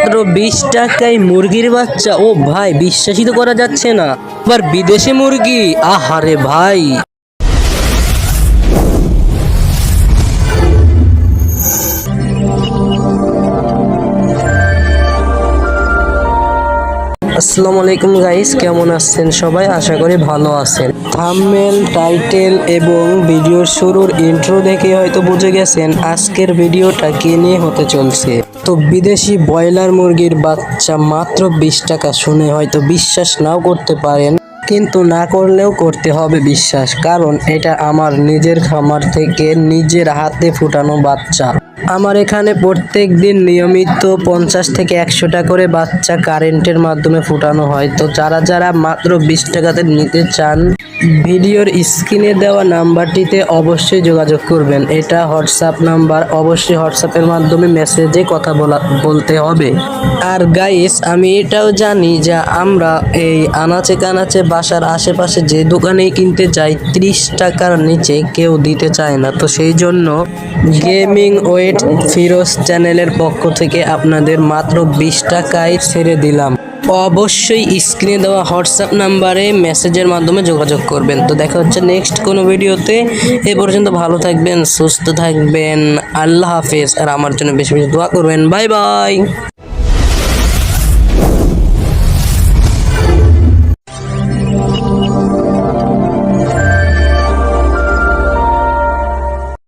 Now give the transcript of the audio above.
মাত্র বিশ টাকায় মুরগির বাচ্চা। ও ভাই, বিশ্বাসই তো করা যাচ্ছে না। আবার বিদেশি মুরগি? আহারে ভাই। আসসালামু আলাইকুম গাইস, কেমন আছেন সবাই? আশা করি ভালো আছেন। থাম্বনেল টাইটেল এবং ভিডিওর শুরুর ইন্ট্রো দেখে হয়তো বুঝে গেছেন আজকের ভিডিওটা কে নিয়ে হতে চলছে। তো বিদেশি ব্রয়লার মুরগির বাচ্চা মাত্র বিশ টাকা শুনে হয়তো বিশ্বাস নাও করতে পারেন, কিন্তু না করলেও করতে হবে বিশ্বাস, কারণ এটা আমার নিজের খামার থেকে নিজের হাতে ফুটানো বাচ্চা। আমার এখানে প্রত্যেক দিন নিয়মিত পঞ্চাশ থেকে একশো টাকা করে বাচ্চা কারেন্টের মাধ্যমে ফুটানো হয়। তো যারা যারা মাত্র বিশ টাকাতে নিতে চান ভিডিওর স্ক্রিনে দেওয়া নাম্বারটিতে অবশ্যই যোগাযোগ করবেন। এটা হোয়াটসঅ্যাপ নাম্বার। অবশ্যই হোয়াটসঅ্যাপের মাধ্যমে মেসেজে কথা বলা, বলতে হবে। আর গাইস আমি এটাও জানি যে আমরা এই আনাচে কানাচে বাসার আশেপাশে যে দোকানেই কিনতে যাই, ত্রিশ টাকার নিচে কেউ দিতে চায় না। তো সেই জন্য গেমিং ওয়েট ফিরোজ চ্যানেলের পক্ষ থেকে আপনাদের মাত্র বিশ টাকায় ছেড়ে দিলাম। অবশ্যই স্ক্রিনে দেওয়া হোয়াটসঅ্যাপ নাম্বারে মেসেজের মাধ্যমে যোগাযোগ করবেন। তো দেখা হচ্ছে নেক্সট কোনো ভিডিওতে। এ পর্যন্ত ভালো থাকবেন, সুস্থ থাকবেন। আল্লাহ হাফেজ। আর আমার জন্য বেশি বেশি দোয়া করবেন। Bye bye.